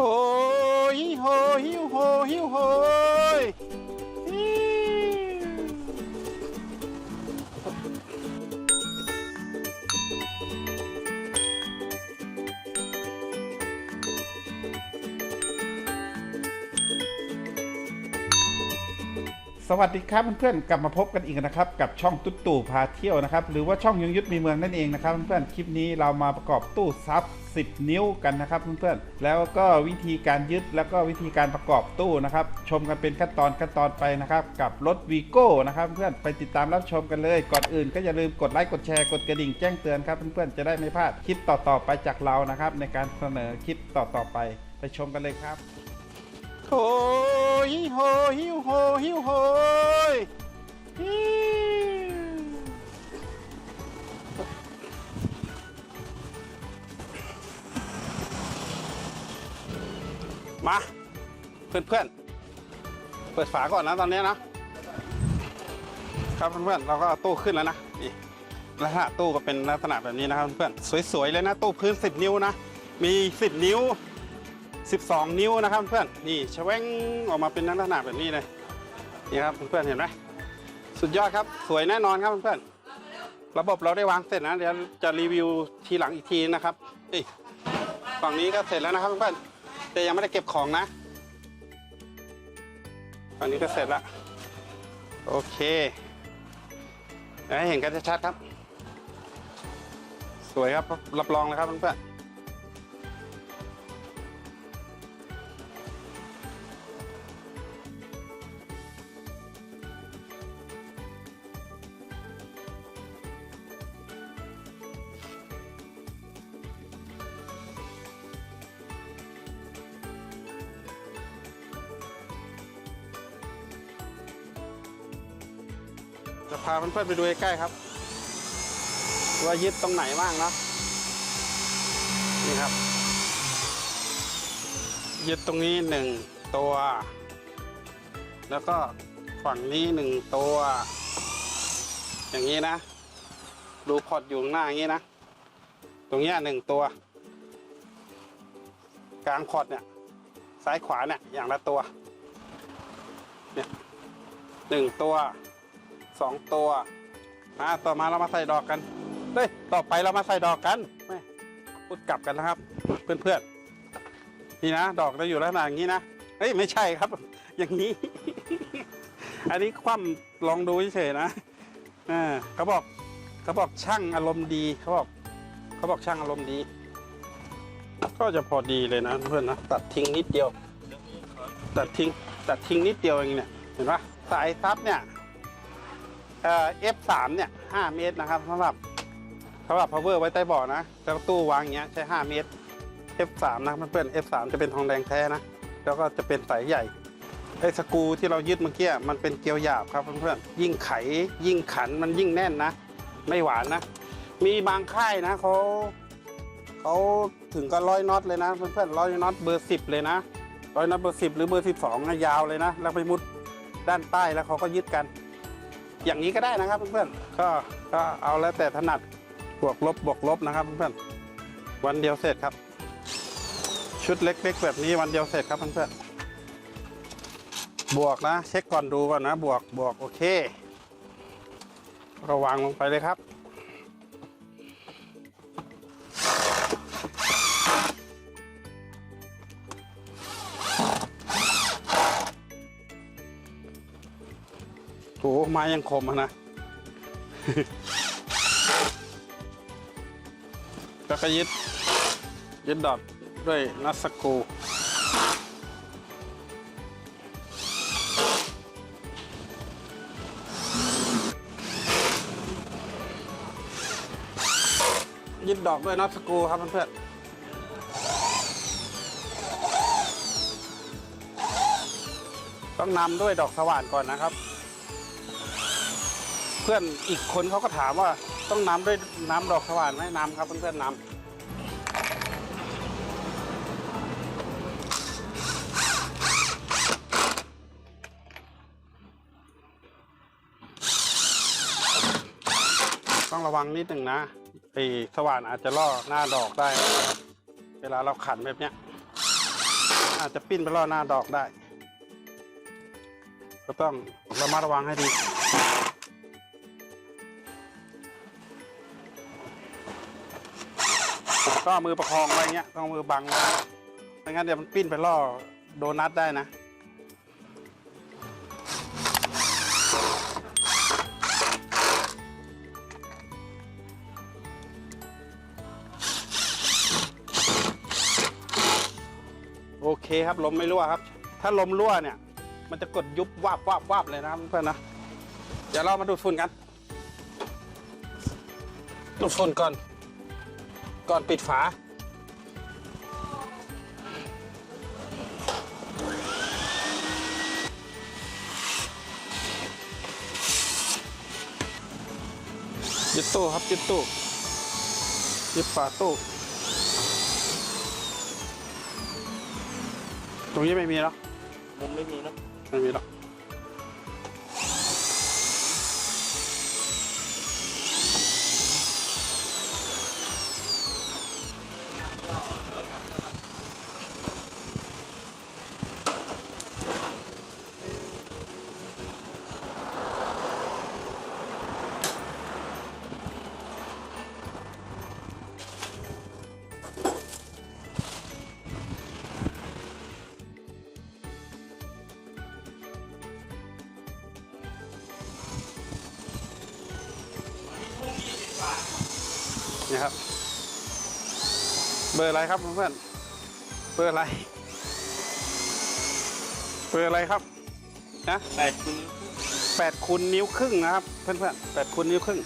โหฮิโหฮิว สวัสดีครับเพื่อนๆกลับมาพบกันอีกนะครับกับช่องตุ๊ตู่พาเที่ยวนะครับหรือว่าช่องยงยุทธมีเมืองนั่นเองนะครับเพื่อนๆคลิปนี้เรามาประกอบตู้ซับ 10 นิ้วกันนะครับเพื่อนๆแล้วก็วิธีการยึดแล้วก็วิธีการประกอบตู้นะครับชมกันเป็นขั้นตอนขั้นตอนไปนะครับกับรถวีโก้นะครับเพื่อนๆไปติดตามรับชมกันเลยก่อนอื่นก็อย่าลืมกดไลค์กดแชร์กดกระดิ่งแจ้งเตือนครับเพื่อนๆจะได้ไม่พลาดคลิปต่อๆไปจากเรานะครับในการเสนอคลิปต่อๆไป ไปชมกันเลยครับ โหฮิโหฮิวโหฮิวโหยฮิวมาเพื่อนๆ เปิดฝาก่อนนะตอนนี้นะ ครับเพื่อนๆ เราก็เอาตู้ขึ้นแล้วนะนี่ลักษณะตู้ก็เป็นลักษณะแบบนี้นะครับเพื่อนๆ สวยๆ เลยนะ ตู้พื้น 10 นิ้วนะ มี 10 นิ้ว 12 นิ้วนะครับเพื่อนนี่ชะแวงออกมาเป็นลักษณะแบบนี้เลยนี่ครับเพื่อนเห็นไหมสุดยอดครับสวยแน่นอนครับเพื่อนระบบเราได้วางเสร็จนะเดี๋ยวจะรีวิวทีหลังอีกทีนะครับนี่ฝั่งนี้ก็เสร็จแล้วนะครับเพื่อนแต่ยังไม่ได้เก็บของนะฝั่งนี้ก็เสร็จแล้วโอเคให้เห็นกันชัดๆครับ สวยครับรับรองเลยครับเพื่อนๆ จะพาเพื่อนๆไปดูใกล้ๆครับ ว่ายึดตรงไหนบ้างนะนี่ครับ ยึดตรงนี้หนึ่งตัว แล้วก็ฝั่งนี้หนึ่งตัว อย่างนี้นะ ดูพอร์ตอยู่ข้างหน้าอย่างนี้นะ ตรงนี้หนึ่งตัว กลางพอร์ตเนี่ย ซ้ายขวาเนี่ยอย่างละตัว เนี่ยหนึ่งตัว สองตัวอ่าต่อมาเรามาใส่ดอกกันเฮ้ยต่อไปเรามาใส่ดอกกันแม่พูดกลับกันนะครับ เพื่อนๆนี่นะ ดอกจะอยู่ลักษณะอย่างนี้นะเฮ้ยไม่ใช่ครับ อย่างนี้ อันนี้คว่ำลองดูเฉยๆนะอ่าเขาบอกเขาบอกช่างอารมณ์ดีเขาบอกเขาบอกช่างอารมณ์ดี ก็จะพอดีเลยนะเพื่อนนะตัดทิ้งนิดเดียว ตัดทิ้งตัดทิ้งนิดเดียวเองเนี่ยเห็นปะสายซับเนี่ย เอ่อ F3 เนี่ย5เมตรนะครับสำหรับสำหรับ power ไว้ใต้เบาะนะแล้วตู้วางอย่างเงี้ยใช้ 5 เมตร F3 นะเพื่อนๆ F3 จะเป็นทองแดงแท้นะแล้วก็จะเป็นสายใหญ่ไอ้สกูที่เรายึดเมื่อกี้มันเป็นเกลียวหยาบครับเพื่อนๆยิ่งไขยิ่งขันมันยิ่งแน่นนะ ไม่หวานนะ มีบางค่ายนะเขาเขาถึงก็ร้อยน็อตเลยนะเพื่อนๆร้อยน็อตเบอร์สิบเลยนะร้อยน็อตเบอร์สิบหรือเบอร์สิบสองยาวเลยนะ แล้วไปมุดด้านใต้แล้วเขาก็ยึดกัน อย่างนี้ก็ได้นะครับเพื่อนๆก็ก็เอาแล้วแต่ถนัดบวกลบบวกลบนะครับเพื่อนๆวันเดียวเสร็จครับ ชุดเล็กๆแบบนี้วันเดียวเสร็จครับเพื่อนๆบวกนะ เช็คก่อนดูก่อนนะ บวกบวกโอเคก็วางลงไปเลยครับ ม้ยังคมนะ แล้วก็ยึด ยึดดอทด้วยนัสกูยึดดอกด้วยน็อตสกูครับเพื่อนๆต้องนำด้วยดอกสว่านก่อนนะครับ พื่อนอีกคนเขาก็ถามว่าต้องน้ำด้วยน้ำดอกสว่านไหมน้ำครับเพื่อนๆน้ำต้องระวังนิดหนึ่งนะไอ้สว่านอาจจะล่อหน้าดอกได้ เวลาเราขันแบบเนี้ย อาจจะปิ้นไปล่อหน้าดอกได้ ก็ต้องระมัดระวังให้ดี ก็เอามือประคองไว้เงี้ยต้องมือบังไว้ไม่งั้นเดี๋ยวมันปิ้นไปล่อโดนัทได้นะ โอเคครับลมไม่รั่วครับ ถ้าลมรั่วเนี่ย มันจะกดยุบวาบวาบวาบเลยนะครับเพื่อนนะ เดี๋ยวเรามาดูดฝุ่นกันดูดฝุ่นก่อน ก่อนปิดฝา ยึดตู้ครับยึดตู้ยึดฝาตู้ตรงนี้ไม่มีแล้วมุมไม่มีเนอะไม่มีแล้ว นี่ครับ เบอร์อะไรครับเพื่อนๆเบอร์อะไร เบอร์อะไรครับนะแปดคุณแปดคูณนิ้วครึ่งนะครับ เพื่อนๆแปดคูณนิ้วครึ่ง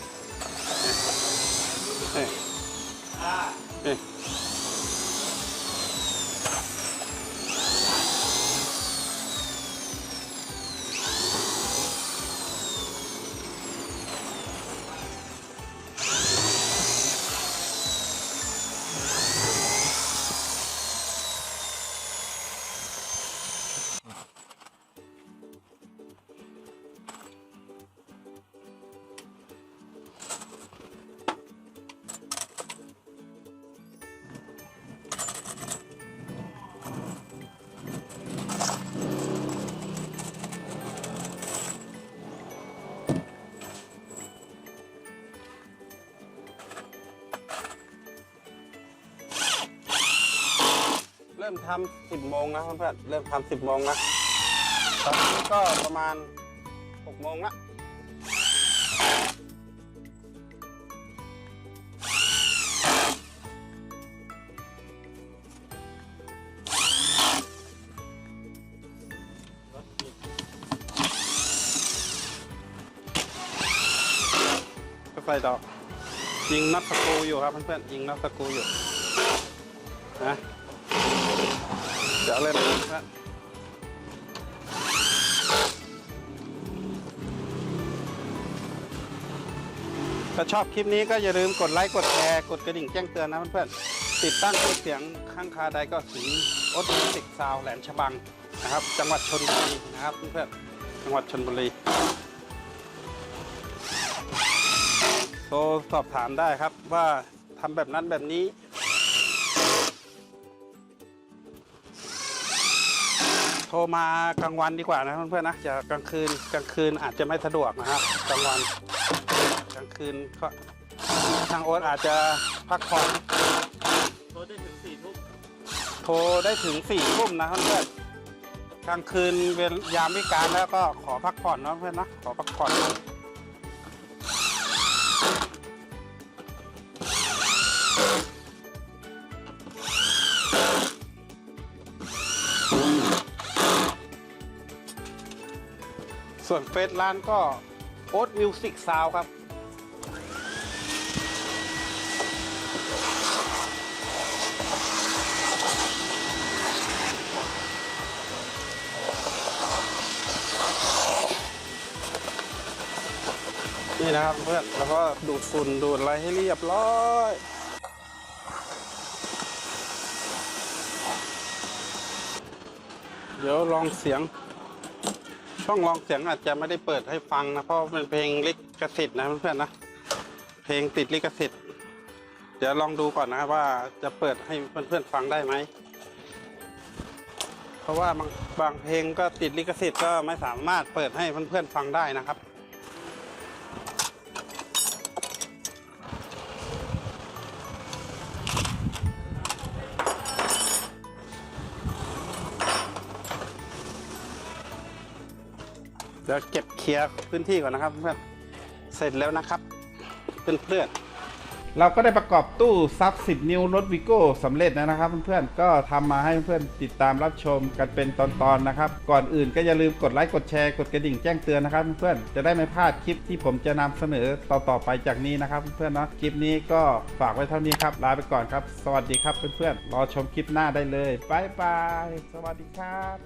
ริ่มทำสิบโมงนะเพื่อนๆเริ่มทำสิบโมงนะตอนนี้ก็ประมาณหกโมงละก็ใส่ดอกยิงนัดสกูอยู่ครับเพื่อนๆยิงนัดสกูอยู่นะ เดี๋ยวเลยนะถ้าชอบคลิปนี้ก็อย่าลืมกดไลค์กดแชร์กดกระดิ่งแจ้งเตือนนะเพื่อนๆติดตั้งเครื่องเสียงข้างคาใดก็ถึงออโตติกซาวแหลมฉบังนะครับ จังหวัดชนบุรีนะครับเพื่อนๆจังหวัดชนบุรีโทรสอบถามได้ครับว่าทำแบบนั้นแบบนี้ ทรมากลางวันดีกว่านะเพื่อนๆนะอย่ากลางคืนกลางคืนอาจจะไม่สะดวกนะครับกลางวันกลางคืนก็ทางโอ๊ตอาจจะพักผ่อนโทรได้ถึงสี่ทุ่มโทรได้ถึงสี่ทุ่มนะเพื่อนๆกลางคืนเวลายามวิการแล้วก็ขอพักผ่อนนะเพื่อนนะขอพักผ่อน เฟซร้านก็โอ๊ตมิวสิกซาวครับ นี่นะครับเพื่อนแล้วก็ดูดฝุ่นดูดอะไรให้เรียบร้อยเดี๋ยวลองเสียง ช่องลองเสียงอาจจะไม่ได้เปิดให้ฟังนะ เพราะเป็นเพลงลิขสิทธิ์นะเพื่อนๆนะ เพลงติดลิขสิทธิ์ เดี๋ยวลองดูก่อนนะว่าจะเปิดให้เพื่อนๆฟังได้ไหม เพราะว่าบางบางเพลงก็ติดลิขสิทธิ์ก็ไม่สามารถเปิดให้เพื่อนๆฟังได้นะครับ เดี๋ยวเก็บเคลียร์พื้นที่ก่อนนะครับเพื่อนเสร็จแล้วนะครับเพื่อนๆเราก็ได้ประกอบตู้ซับ 10 นิ้วรถวิโก้สำเร็จแล้วนะครับเพื่อนๆก็ทำมาให้เพื่อนๆติดตามรับชมกันเป็นตอนๆนะครับ ก่อนอื่นก็อย่าลืมกดไลค์กดแชร์กดกระดิ่งแจ้งเตือนนะครับเพื่อนๆจะได้ไม่พลาดคลิปที่ผมจะนำเสนอต่อๆไปจากนี้นะครับเพื่อนๆเนาะคลิปนี้ก็ฝากไว้เท่านี้ครับลาไปก่อนครับ สวัสดีครับเพื่อนๆรอชมคลิปหน้าได้เลยบายบายสวัสดีครับ